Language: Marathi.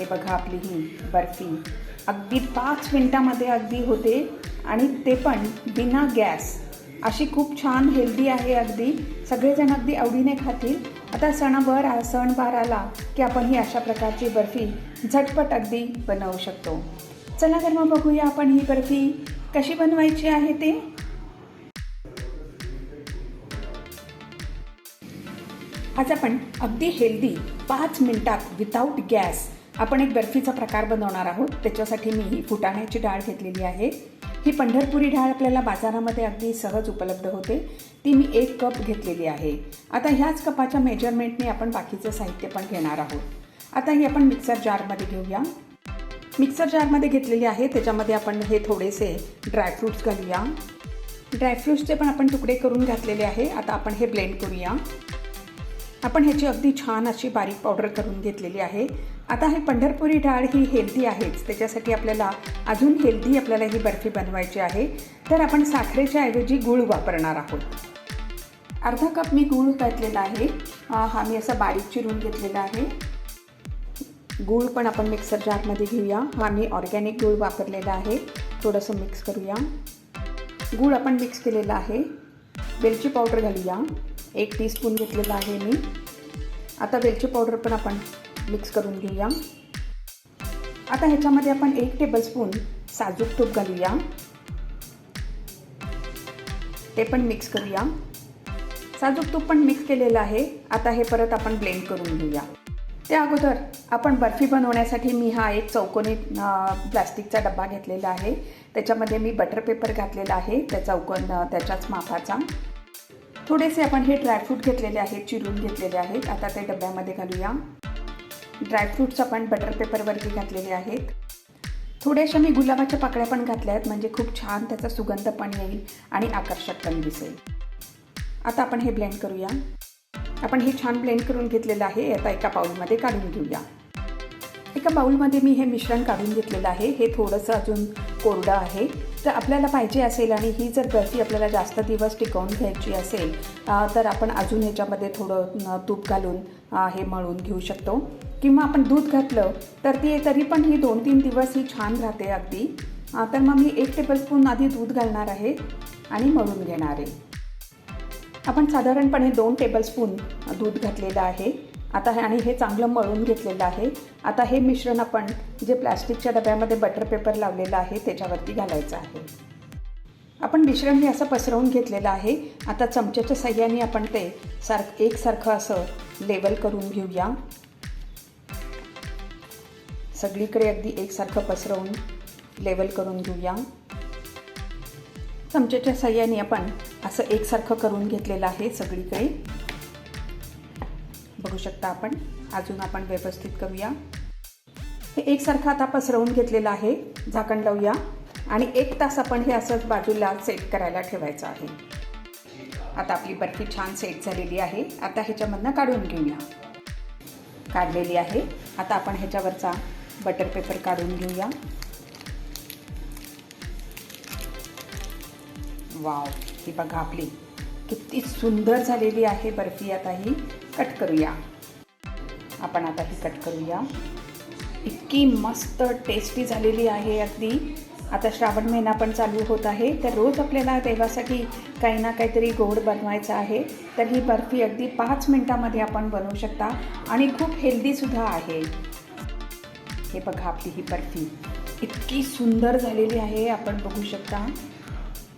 हे बघा आपली ही बर्फी. अगदी पाच मिनटामध्ये अगदी होते आणि ते पण बिना गॅस. अशी खूप छान हेल्दी आहे अगदी. सगळेजण अगदी आवडीने खातील. आता सणावर आ- सणवार आला की आपण ही अशा प्रकारची बर्फी झटपट अगदी बनवू शकतो. चला तर मग बघूया आपण ही बर्फी कशी बनवायची आहे ते. आज आपण अगदी हेल्दी पाच मिनिटात विदाऊट गॅस आपण एक बर्फीचा प्रकार बनवणार आहोत. त्याच्यासाठी मी ही फुटाण्याची डाळ घेतलेली आहे. ही पंढरपुरी डाळ आपल्याला बाजारामध्ये अगदी सहज उपलब्ध होते. ती मी एक कप घेतलेली आहे. आता ह्याच कपाच्या मेजरमेंटने आपण बाकीचं साहित्य पण घेणार आहोत. आता ही आपण मिक्सर जारमध्ये घेऊया. मिक्सर जारमध्ये घेतलेली आहे. त्याच्यामध्ये आपण हे थोडेसे ड्रायफ्रूट्स घालूया. ड्रायफ्रूट्सचे पण आपण तुकडे करून घातलेले आहे. आता आपण हे ब्लेंड करूया. आपण ह्याची अगदी छान अशी बारीक पावडर करून घेतलेली आहे. आता हे पंढरपुरी डाळ ही हेल्दी आहेच. त्याच्यासाठी आपल्याला अजून हेल्दी आपल्याला ही बर्फी बनवायची आहे. तर आपण साखरेच्या ऐवजी गूळ वापरणार आहोत. अर्धा कप मी गूळ घातलेला आहे. हा मी असा बारीक चिरून घेतलेला आहे. गूळ पण आपण मिक्सर जारमध्ये घेऊया. हा मी ऑर्गॅनिक गूळ वापरलेला आहे. थोडंसं मिक्स करूया. गूळ आपण मिक्स केलेला आहे. वेलची पावडर घालूया. एक टीस्पून घेतलेला आहे मी. आता वेलची पावडर पण आपण मिक्स करून घेऊया. आता ह्याच्यामध्ये आपण एक टेबलस्पून साजूक तूप घालूया. ते पण मिक्स करूया. साजूक तूप पण मिक्स केलेलं आहे. आता हे परत आपण ब्लेंड करून घेऊया. त्या अगोदर आपण बर्फी बनवण्यासाठी मी हा एक चौकोनी प्लास्टिकचा डब्बा घेतलेला आहे. त्याच्यामध्ये मी बटर पेपर घातलेला आहे. त्या चौकोन त्याच्याच मापाचा. थोडेसे आपण हे ड्रायफ्रूट घेतलेले आहेत चिरून घेतलेले आहेत. आता ते डब्यामध्ये घालूया. ड्रायफ्रूट्स आपण बटर पेपरवरती घातलेले आहेत. थोड्याशा मी गुलाबाच्या पाकळ्या पण घातल्या आहेत म्हणजे खूप छान त्याचा सुगंध पण येईल आणि आकर्षक पण दिसेल. आता आपण हे ब्लेंड करूया. आपण हे छान ब्लेंड करून घेतलेलं आहे. आता एका बाऊलमध्ये काढून घेऊया. एका बाऊलमध्ये मी हे मिश्रण काढून घेतलेलं आहे. हे थोडंसं अजून कोरडं आहे. तर आपल्याला पाहिजे असेल आणि ही जर बर्फी आपल्याला जास्त दिवस टिकवून घ्यायची असेल तर आपण अजून ह्याच्यामध्ये थोडं तूप घालून हे मळून घेऊ शकतो. किंवा आपण दूध घातलं तर ती तरी पण ही दोन तीन दिवस ही छान राहते अगदी. तर मग मी एक टेबलस्पून आधी दूध घालणार आहे आणि मळून घेणार आहे. आपण साधारणपणे दोन टेबलस्पून दूध घातलेलं आहे. आता हे आणि हे चांगलं मळून घेतलेलं आहे. आता हे मिश्रण आपण जे प्लॅस्टिकच्या डब्यामध्ये बटर पेपर लावलेलं आहे त्याच्यावरती घालायचं आहे. आपण मिश्रण हे असं पसरवून घेतलेलं आहे. आता चमच्याच्या सहाय्याने आपण ते सारखं एकसारखं असं लेवल करून घेऊया. सगळीकडे अगदी एकसारखं पसरवून लेवल करून घेऊया. चमच्याच्या साह्याने आपण असं एकसारखं करून घेतलेलं आहे सगळीकडे बघू शकता आपण. अजून आपण व्यवस्थित करूया. हे एकसारखं आता पसरवून घेतलेलं आहे. झाकण लावूया. आणि एक तास आपण हे असंच बाजूला सेट करायला ठेवायचं आहे. आता आपली बर्फी छान सेट झालेली आहे. आता ह्याच्यामधनं काढून घेऊया. काढलेली आहे. आता आपण ह्याच्यावरचा बटर पेपर काढून घेऊया. वाव ही बघा आपली. किती सुंदर झालेली आहे बर्फी. आता ही कट करूया. आपण आता ही कट करूया. इतकी मस्त टेस्टी झालेली आहे अगदी. आता श्रावण महिना पण चालू होत आहे. तर रोज आपल्याला देवासाठी काही ना काहीतरी गोड बनवायचं आहे. तर ही बर्फी अगदी पाच मिनटामध्ये आपण बनवू शकता. आणि खूप हेल्दीसुद्धा आहे. हे बघा आपली ही बर्फी. इतकी सुंदर झालेली आहे. आपण बघू शकता.